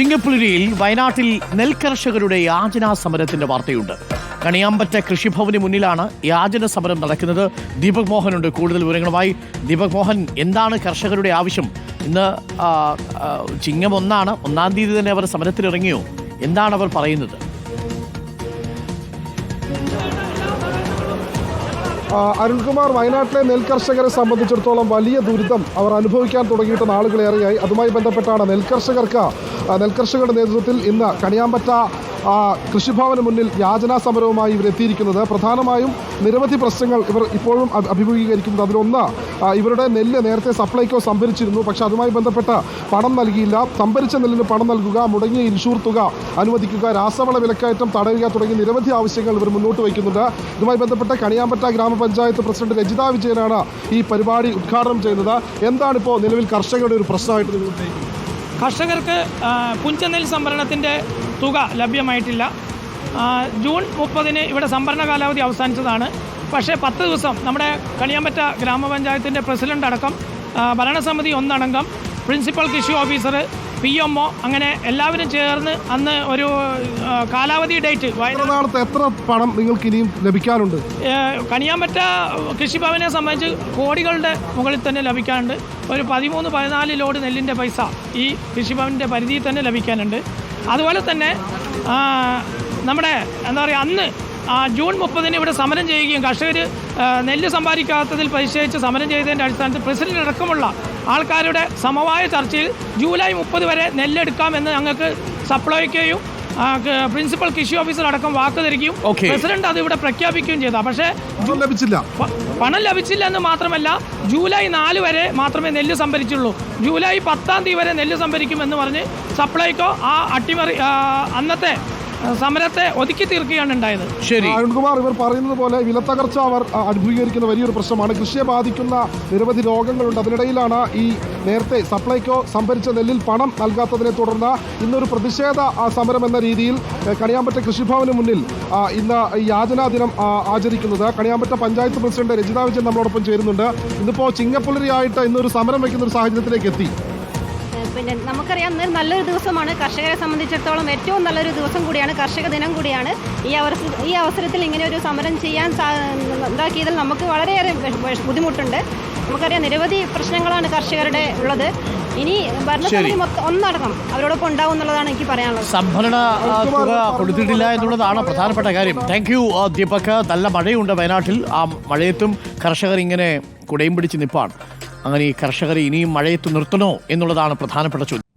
ചിങ്ങപ്പുലരിയിൽ വയനാട്ടിൽ നെൽകർഷകരുടെ യാചനാ സമരത്തിന്റെ വാർത്തയുണ്ട്. കണിയാമ്പറ്റ കൃഷിഭവന് മുന്നിലാണ് യാചന സമരം നടക്കുന്നത്. ദീപക് മോഹനുണ്ട് കൂടുതൽ വിവരങ്ങളുമായി. ദീപക് മോഹൻ എന്താണ് കർഷകരുടെ ആവശ്യം? ഇന്ന് ചിങ്ങം ഒന്നാണ്. ഒന്നാം തീയതി തന്നെ അവർ സമരത്തിലിറങ്ങിയോ? എന്താണ് അവർ പറയുന്നത്? അരുൺകുമാർ വയനാട്ടിലെ നെൽകർഷകരെ സംബന്ധിച്ചിടത്തോളം വലിയ ദുരിതം അവർ അനുഭവിക്കാൻ തുടങ്ങിയിട്ട് നാളുകളേറെയായി അതുമായി ബന്ധപ്പെട്ടാണ് നെൽകർഷകർക്ക് നെൽകർഷകരുടെ നേതൃത്വത്തിൽ ഇന്ന് കണിയാമ്പറ്റ കൃഷിഭവന് മുന്നിൽ യാചനാ സമരവുമായി ഇവർ എത്തിയിരിക്കുന്നത് പ്രധാനമായും നിരവധി പ്രശ്നങ്ങൾ ഇവർ ഇപ്പോഴും അഭി- അഭിമുഖീകരിക്കുന്നത് അതിലൊന്ന് ഇവരുടെ നെല്ല് നേരത്തെ സപ്ലൈക്കോ സംഭരിച്ചിരുന്നു. പക്ഷേ അതുമായി ബന്ധപ്പെട്ട് പണം നൽകിയില്ല. സംഭരിച്ച നെല്ലിന് പണം നൽകുക മുടങ്ങിയ ഇൻഷൂർ തുക അനുവദിക്കുക രാസവള വിലക്കയറ്റം തടയുക തുടങ്ങിയ നിരവധി ആവശ്യങ്ങൾ ഇവർ മുന്നോട്ട് വയ്ക്കുന്നുണ്ട്. ഇതുമായി ബന്ധപ്പെട്ട് കണിയാമ്പറ്റ ഗ്രാമപഞ്ചായത്ത് പ്രസിഡന്റ് രജിതാ വിജയനാണ് ഈ പരിപാടി ഉദ്ഘാടനം ചെയ്യുന്നത്. എന്താണിപ്പോൾ നിലവിൽ കർഷകരുടെ ഒരു പ്രശ്നമായിട്ട് നിങ്ങൾ ഉന്നയിക്കുന്നത്? കർഷകർക്ക് പുഞ്ചനെൽ സംഭരണത്തിന്റെ തുക ലഭ്യമായിട്ടില്ല. ജൂൺ മുപ്പതിന് ഇവിടെ സംഭരണ കാലാവധി അവസാനിച്ചതാണ്. പക്ഷേ പത്ത് ദിവസം നമ്മുടെ കണിയാമ്പറ്റ ഗ്രാമപഞ്ചായത്തിന്റെ പ്രസിഡന്റ് അടക്കം ഭരണസമിതി ഒന്നടങ്കം പ്രിൻസിപ്പൽ കൃഷി ഓഫീസർ പി എം ഒ അങ്ങനെ എല്ലാവരും ചേർന്ന് അന്ന് ഒരു കാലാവധി ഡേറ്റ് നാളത്തെ എത്ര പണം നിങ്ങൾക്ക് ഇനിയും ലഭിക്കാനുണ്ട് കണിയാമ്പറ്റ കൃഷിഭവനെ സംബന്ധിച്ച് കോടികളുടെ മുകളിൽ തന്നെ ലഭിക്കാനുണ്ട്. ഒരു പതിമൂന്ന് പതിനാല് ലോഡ് നെല്ലിന്റെ പൈസ ഈ കൃഷിഭവന്റെ പരിധിയിൽ തന്നെ ലഭിക്കാനുണ്ട്. അതുപോലെ തന്നെ നമ്മുടെ എന്താ പറയുക അന്ന് ജൂൺ മുപ്പതിന് ഇവിടെ സമരം ചെയ്യുകയും കർഷകർ നെല്ല് സമ്പാദിക്കാത്തതിൽ പ്രതിഷേധിച്ച് സമരം ചെയ്തതിന്റെ അടിസ്ഥാനത്തിൽ പ്രസിഡന്റ് അടക്കമുള്ള ആൾക്കാരുടെ സമവായ ചർച്ചയിൽ ജൂലൈ മുപ്പത് വരെ നെല്ലെടുക്കാമെന്ന് ഞങ്ങൾക്ക് സപ്ലൈക്കുകയും പ്രിൻസിപ്പൽ കൃഷി ഓഫീസർ അടക്കം വാക്ക് തരികയും പ്രസിഡന്റ് അത് ഇവിടെ പ്രഖ്യാപിക്കുകയും ചെയ്ത. പക്ഷേ പണം ലഭിച്ചില്ല. പണം ലഭിച്ചില്ല എന്ന് മാത്രമല്ല ജൂലൈ നാല് വരെ മാത്രമേ നെല്ല് സംഭരിച്ചുള്ളൂ. ജൂലൈ പത്താം തീയതി വരെ നെല്ല് സംഭരിക്കുമെന്ന് പറഞ്ഞ് സപ്ലൈക്കോ ആ അട്ടിമറി അന്നത്തെ സമരത്തെ ഒതുക്കി തീർക്കുകയാണ് ഉണ്ടായത്. ശരി. അരുൺകുമാർ ഇവർ പറയുന്നത് പോലെ വിലത്തകർച്ച അവർ അനുഭവീകരിക്കുന്ന അഭിമുഖീകരിക്കുന്ന വലിയൊരു പ്രശ്നമാണ്. കൃഷിയെ ബാധിക്കുന്ന നിരവധി രോഗങ്ങളുണ്ട്. അതിനിടയിലാണ് ഈ നേരത്തെ സപ്ലൈകോ സംഭരിച്ച നെല്ലിൽ പണം നൽകാത്തതിനെ തുടർന്ന് ഇന്നൊരു പ്രതിഷേധ സമരം എന്ന രീതിയിൽ കണിയാമ്പറ്റ കൃഷിഭവന് മുന്നിൽ ഇന്ന് ഈ യാചനാ ദിനം ആചരിക്കുന്നത് കണിയാമ്പറ്റ പഞ്ചായത്ത് പ്രസിഡന്റ് രജിത വിജയൻ നമ്മളോടൊപ്പം ചേരുന്നുണ്ട്. ഇന്നിപ്പോൾ ചിങ്ങപ്പുലരിയായിട്ട് ഇന്നൊരു സമരം വയ്ക്കുന്ന ഒരു സാഹചര്യത്തിലേക്ക് എത്തി. പിന്നെ നമുക്കറിയാം ഇന്ന് നല്ലൊരു ദിവസമാണ്. കർഷകരെ സംബന്ധിച്ചിടത്തോളം ഏറ്റവും നല്ലൊരു ദിവസം കൂടിയാണ് കർഷക ദിനം കൂടിയാണ്. ഈ അവസര ഈ അവസരത്തിൽ ഇങ്ങനെ ഒരു സമരം ചെയ്യാൻ ഉണ്ടാക്കിയതിൽ നമുക്ക് വളരെയേറെ ബുദ്ധിമുട്ടുണ്ട്. നമുക്കറിയാം നിരവധി പ്രശ്നങ്ങളാണ് കർഷകരുടെ ഉള്ളത്. ഇനി ഭരണസമിതി മൊത്തം ഒന്നടക്കം അവരോടൊപ്പം ഉണ്ടാവും എന്നുള്ളതാണ് എനിക്ക് പറയാനുള്ളത്. സംഭരണ തുക കൊടുത്തിട്ടില്ല എന്നുള്ളതാണ് പ്രധാനപ്പെട്ട കാര്യം. Thank you Deepak. നല്ല മഴയുണ്ട് വയനാട്ടിൽ. ആ മഴയത്തും കർഷകർ ഇങ്ങനെ കുടയും പിടിച്ച് നിൽപ്പാണ് അങ്ങനെ ഈ കർഷകരെ ഇനിയും മഴയത്ത് നിർത്തണോ എന്നുള്ളതാണ് പ്രധാനപ്പെട്ട ചോദ്യം.